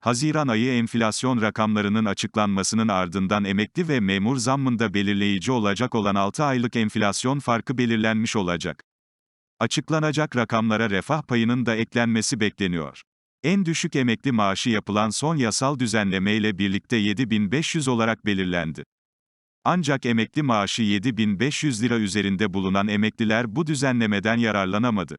Haziran ayı enflasyon rakamlarının açıklanmasının ardından emekli ve memur zammında belirleyici olacak olan 6 aylık enflasyon farkı belirlenmiş olacak. Açıklanacak rakamlara refah payının da eklenmesi bekleniyor. En düşük emekli maaşı yapılan son yasal düzenleme ile birlikte 7500 olarak belirlendi. Ancak emekli maaşı 7500 lira üzerinde bulunan emekliler bu düzenlemeden yararlanamadı.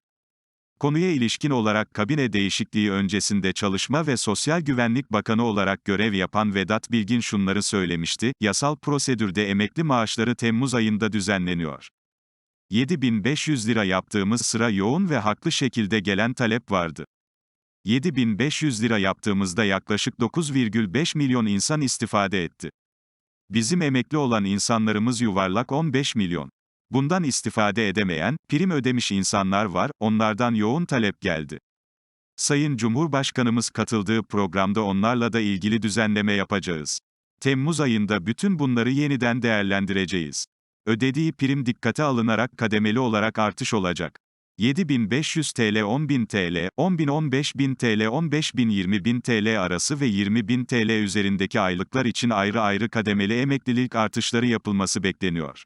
Konuya ilişkin olarak kabine değişikliği öncesinde Çalışma ve Sosyal Güvenlik Bakanı olarak görev yapan Vedat Bilgin şunları söylemişti, yasal prosedürde emekli maaşları Temmuz ayında düzenleniyor. 7500 lira yaptığımız sıra yoğun ve haklı şekilde gelen talep vardı. 7500 lira yaptığımızda yaklaşık 9,5 milyon insan istifade etti. Bizim emekli olan insanlarımız yuvarlak 15 milyon. Bundan istifade edemeyen, prim ödemiş insanlar var, onlardan yoğun talep geldi. Sayın Cumhurbaşkanımız katıldığı programda onlarla da ilgili düzenleme yapacağız. Temmuz ayında bütün bunları yeniden değerlendireceğiz. Ödediği prim dikkate alınarak kademeli olarak artış olacak. 7500 TL 10.000 TL, 10.000 15.000 TL 15.000 20.000 TL arası ve 20.000 TL üzerindeki aylıklar için ayrı ayrı kademeli emeklilik artışları yapılması bekleniyor.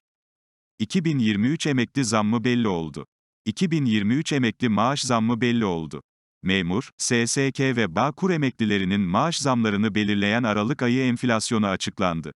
2023 emekli zammı belli oldu. 2023 emekli maaş zammı belli oldu. Memur, SSK ve Bağkur emeklilerinin maaş zamlarını belirleyen Aralık ayı enflasyonu açıklandı.